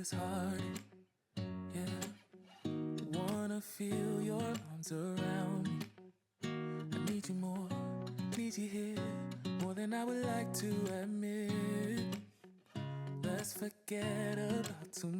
this hard. Yeah, wanna feel your arms around me. I need you more, need you here, more than I would like to admit. Let's forget about tomorrow.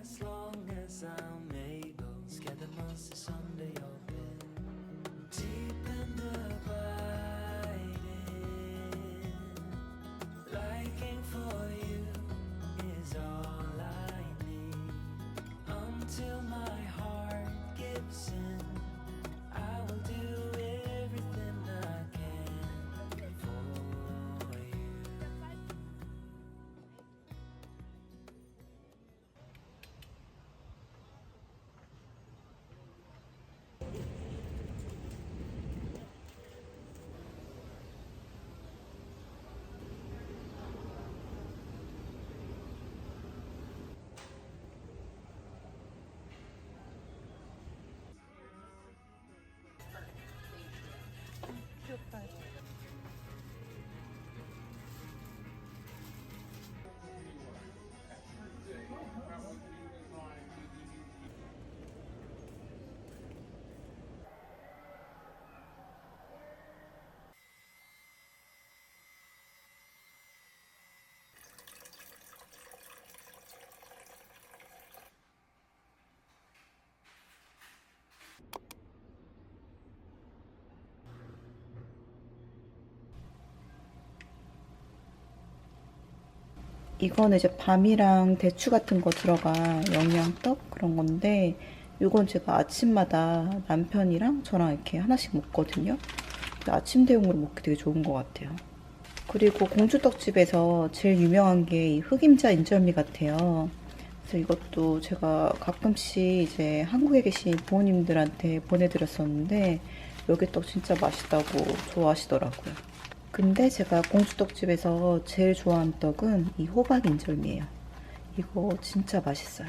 As long as I'm able. Scare the monsters under 이거는 이제 밤이랑 대추 같은 거 들어간 영양떡 그런 건데 이건 제가 아침마다 남편이랑 저랑 이렇게 하나씩 먹거든요. 아침 대용으로 먹기 되게 좋은 것 같아요. 그리고 공주떡집에서 제일 유명한 게 이 흑임자 인절미 같아요. 그래서 이것도 제가 가끔씩 이제 한국에 계신 부모님들한테 보내드렸었는데 여기 떡 진짜 맛있다고 좋아하시더라고요. 근데 제가 공주떡집에서 제일 좋아하는 떡은 이 호박 인절미예요. 이거 진짜 맛있어요.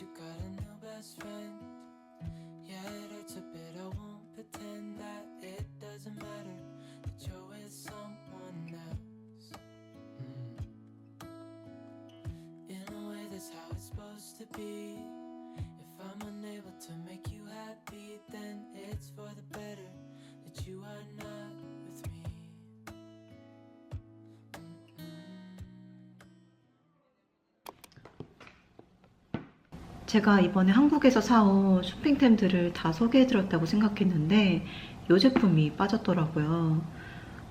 you got a new best friend. Yeah, it hurts a bit. I won't pretend that it doesn't matter that you're with someone else. Hmm. In a way, that's how it's supposed to be. 제가 이번에 한국에서 사온 쇼핑템들을 다 소개해드렸다고 생각했는데 이 제품이 빠졌더라고요.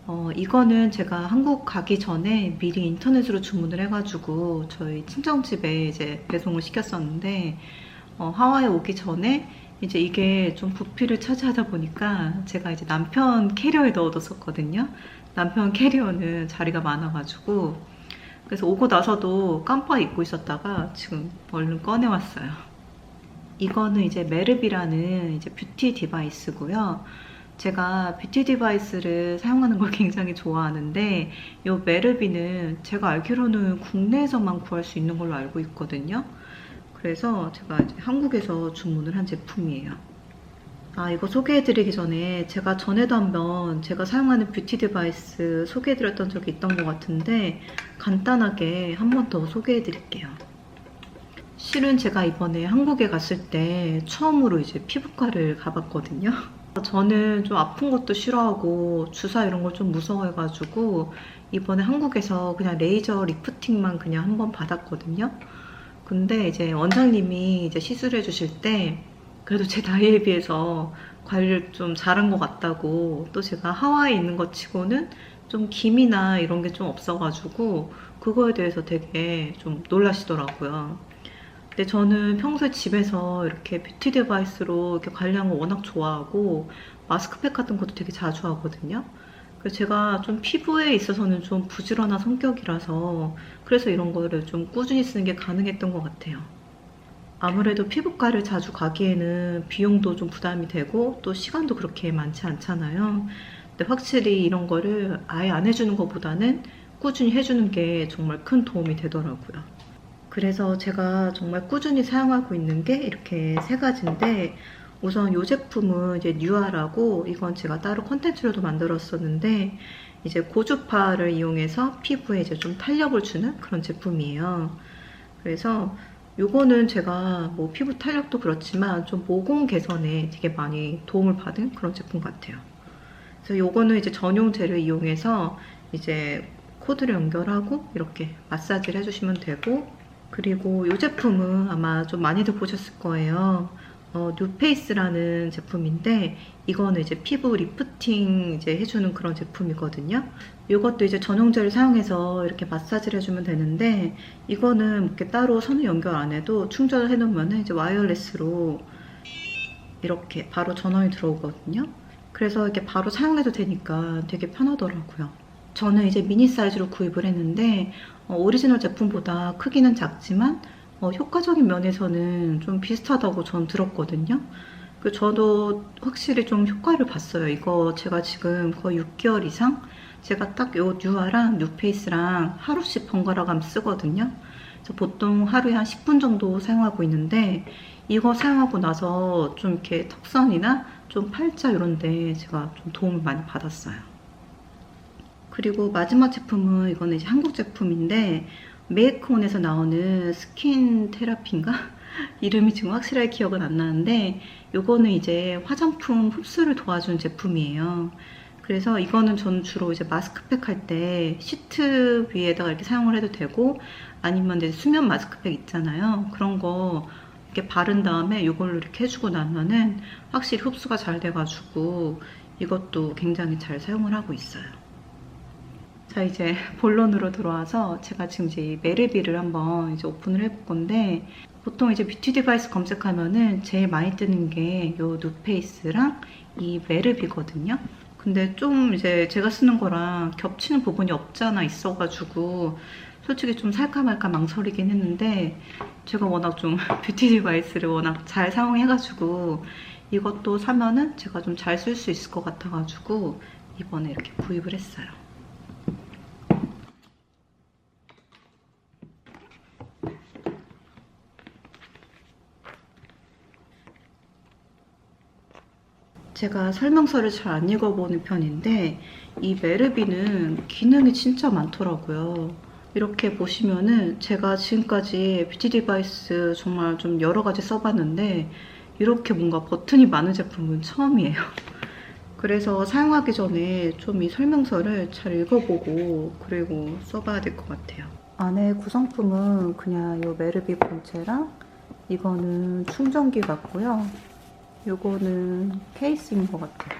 어, 이거는 제가 한국 가기 전에 미리 인터넷으로 주문을 해가지고 저희 친정집에 이제 배송을 시켰었는데 어, 하와이 오기 전에 이제 이게 좀 부피를 차지하다 보니까 제가 이제 남편 캐리어에 넣어뒀었거든요. 남편 캐리어는 자리가 많아가지고 그래서 오고 나서도 깜빡 잊고 있었다가 지금 얼른 꺼내왔어요. 이거는 이제 메르비라는 이제 뷰티 디바이스고요. 제가 뷰티 디바이스를 사용하는 걸 굉장히 좋아하는데 이 메르비는 제가 알기로는 국내에서만 구할 수 있는 걸로 알고 있거든요. 그래서 제가 한국에서 주문을 한 제품이에요. 아, 이거 소개해드리기 전에 제가 전에도 한번 제가 사용하는 뷰티 디바이스 소개해드렸던 적이 있던 것 같은데 간단하게 한 번 더 소개해드릴게요. 실은 제가 이번에 한국에 갔을 때 처음으로 이제 피부과를 가봤거든요. 저는 좀 아픈 것도 싫어하고 주사 이런 걸 좀 무서워해가지고 이번에 한국에서 그냥 레이저 리프팅만 그냥 한 번 받았거든요. 근데 이제 원장님이 이제 시술해 주실 때 그래도 제 나이에 비해서 관리를 좀 잘한 것 같다고 또 제가 하와이에 있는 것 치고는 좀 김이나 이런 게 좀 없어가지고 그거에 대해서 되게 좀 놀라시더라고요. 근데 저는 평소에 집에서 이렇게 뷰티 디바이스로 이렇게 관리하는 거 워낙 좋아하고 마스크팩 같은 것도 되게 자주 하거든요. 그래서 제가 좀 피부에 있어서는 좀 부지런한 성격이라서 그래서 이런 거를 좀 꾸준히 쓰는 게 가능했던 것 같아요. 아무래도 피부과를 자주 가기에는 비용도 좀 부담이 되고 또 시간도 그렇게 많지 않잖아요. 근데 확실히 이런 거를 아예 안 해주는 것보다는 꾸준히 해주는 게 정말 큰 도움이 되더라고요. 그래서 제가 정말 꾸준히 사용하고 있는 게 이렇게 세 가지인데 우선 이 제품은 이제 뉴아라고 이건 제가 따로 컨텐츠로도 만들었었는데 이제 고주파를 이용해서 피부에 이제 좀 탄력을 주는 그런 제품이에요. 그래서 요거는 제가 뭐 피부 탄력도 그렇지만 좀 모공 개선에 되게 많이 도움을 받은 그런 제품 같아요. 그래서 요거는 이제 전용 젤을 이용해서 이제 코드를 연결하고 이렇게 마사지를 해주시면 되고 그리고 이 제품은 아마 좀 많이들 보셨을 거예요. 어, 뉴페이스라는 제품인데 이거는 이제 피부 리프팅 이제 해주는 그런 제품이거든요. 이것도 이제 전용젤을 사용해서 이렇게 마사지를 해주면 되는데 이거는 이렇게 따로 선을 연결 안 해도 충전을 해놓으면 이제 와이어레스로 이렇게 바로 전원이 들어오거든요. 그래서 이렇게 바로 사용해도 되니까 되게 편하더라고요. 저는 이제 미니 사이즈로 구입을 했는데 어, 오리지널 제품보다 크기는 작지만 어, 효과적인 면에서는 좀 비슷하다고 전 들었거든요. 그 저도 확실히 좀 효과를 봤어요. 이거 제가 지금 거의 6개월 이상 제가 딱 요 뉴아랑 뉴페이스랑 하루씩 번갈아 가면 쓰거든요. 보통 하루에 한 10분 정도 사용하고 있는데 이거 사용하고 나서 좀 이렇게 턱선이나 좀 팔자 이런 데 제가 좀 도움을 많이 받았어요. 그리고 마지막 제품은 이거는 이제 한국 제품인데 메이크온에서 나오는 스킨 테라피인가? 이름이 지금 확실하게 기억은 안 나는데 이거는 이제 화장품 흡수를 도와주는 제품이에요. 그래서 이거는 저는 주로 이제 마스크팩 할 때 시트 위에다가 이렇게 사용을 해도 되고 아니면 이제 수면 마스크팩 있잖아요. 그런 거 이렇게 바른 다음에 이걸로 이렇게 해주고 나면은 확실히 흡수가 잘 돼가지고 이것도 굉장히 잘 사용을 하고 있어요. 자 이제 본론으로 들어와서 제가 지금 이제 이 메르비를 한번 이제 오픈을 해볼 건데 보통 이제 뷰티 디바이스 검색하면은 제일 많이 뜨는 게 요 누페이스랑 이 메르비거든요. 근데 좀 이제 제가 쓰는 거랑 겹치는 부분이 없지 않아 있어가지고 솔직히 좀 살까 말까 망설이긴 했는데 제가 워낙 좀 뷰티 디바이스를 워낙 잘 사용해가지고 이것도 사면은 제가 좀 잘 쓸 수 있을 것 같아가지고 이번에 이렇게 구입을 했어요. 제가 설명서를 잘 안 읽어보는 편인데 이 메르비는 기능이 진짜 많더라고요. 이렇게 보시면은 제가 지금까지 뷰티 디바이스 정말 좀 여러 가지 써봤는데 이렇게 뭔가 버튼이 많은 제품은 처음이에요. 그래서 사용하기 전에 좀 이 설명서를 잘 읽어보고 그리고 써봐야 될 것 같아요. 안에 구성품은 그냥 이 메르비 본체랑 이거는 충전기 같고요. 요거는 케이스인 것 같아요.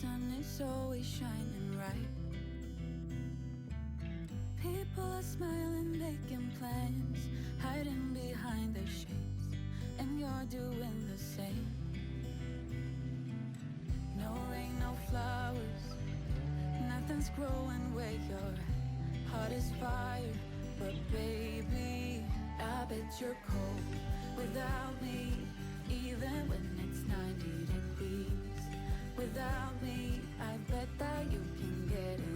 Sun is always shining bright. People are smiling, making plans, hiding behind their shades, and you're doing the same. No rain, no flowers, nothing's growing where your heart is fire. But baby, I bet you're cold without me, even when it's 90 degrees without me. I bet that you can get it.